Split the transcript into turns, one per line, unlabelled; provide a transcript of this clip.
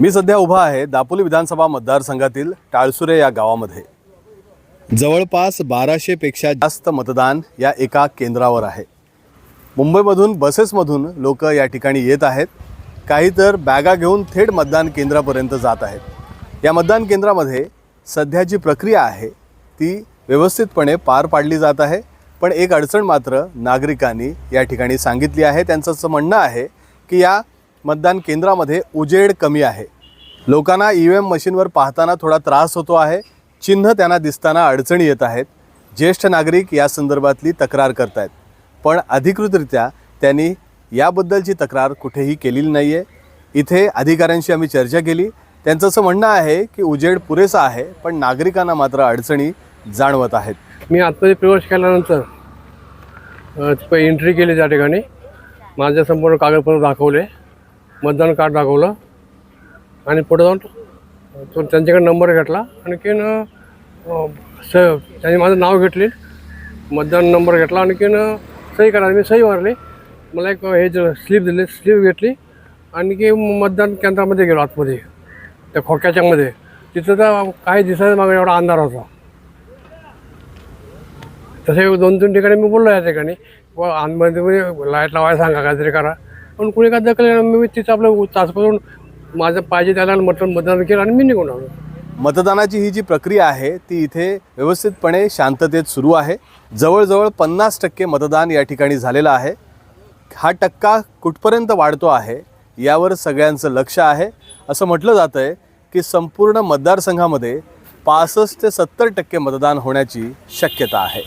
मी सध्या उभा आहे दापोली विधानसभा मतदारसंघातील टाळसुरे या गावामध्ये. जवळपास बाराशेपेक्षा जास्त मतदान या एका केंद्रावर आहे. मुंबईमधून बसेसमधून लोक या ठिकाणी येत आहेत. काही तर बॅगा घेऊन थेट मतदान केंद्रापर्यंत जात आहेत. या मतदान केंद्रामध्ये सध्या जी प्रक्रिया आहे ती व्यवस्थितपणे पार पाडली जात आहे. पण एक अडचण मात्र नागरिकांनी या ठिकाणी सांगितली आहे. त्यांचं असं म्हणणं आहे की या मतदान केंद्रामध्ये उजेड कमी आहे. लोकांना ई व्ही एम मशीनवर पाहताना थोडा त्रास होतो आहे. चिन्ह त्यांना दिसताना अडचणी येत आहेत. ज्येष्ठ नागरिक या संदर्भातली तक्रार करत आहेत पण अधिकृतरित्या त्यांनी याबद्दलची तक्रार कुठेही केलेली नाही आहे इथे अधिकाऱ्यांशी आम्ही चर्चा केली. त्यांचं असं म्हणणं आहे की उजेड पुरेसा आहे पण नागरिकांना मात्र अडचणी जाणवत आहेत.
मी आतमध्ये प्रवेश केल्यानंतर एंट्री केली त्या ठिकाणी. माझे संपूर्ण कागदपत्र दाखवले. मतदान कार्ड दाखवलं. आणि पुढे जाऊन तो त्यांच्याकडे नंबर घेतला. आणखीन स त्यांनी माझं नाव घेतले. मतदान नंबर घेतला. आणखीन सही करा मी सही मारली. मला एक हे स्लीप दिली स्लीप घेतली. आणखी मतदान केंद्रामध्ये गेलो आतमध्ये त्या खोक्याच्यामध्ये तिथं तर काही दिसायचं मागे एवढा अंधार होता. तसे दोन तीन ठिकाणी मी बोललो या ठिकाणी. व आतमध्ये म्हणजे लाइट लावायला सांगा काहीतरी करा. पण कुणी का दखल घेणार मी तिथं आपलं तासपासून माझं पाहिजे त्याला मटण मतदान केलं आणि मी निघून आलो.
मतदानाची ही जी प्रक्रिया आहे ती इथे व्यवस्थितपणे शांततेत सुरू आहे. जवळजवळ पन्नास टक्के मतदान या ठिकाणी झालेलं आहे. हा टक्का कुठपर्यंत वाढतो आहे यावर सगळ्यांचं लक्ष आहे. असं म्हटलं जातं आहे की संपूर्ण मतदारसंघामध्ये पासष्ट ते सत्तर टक्के मतदान होण्याची शक्यता आहे.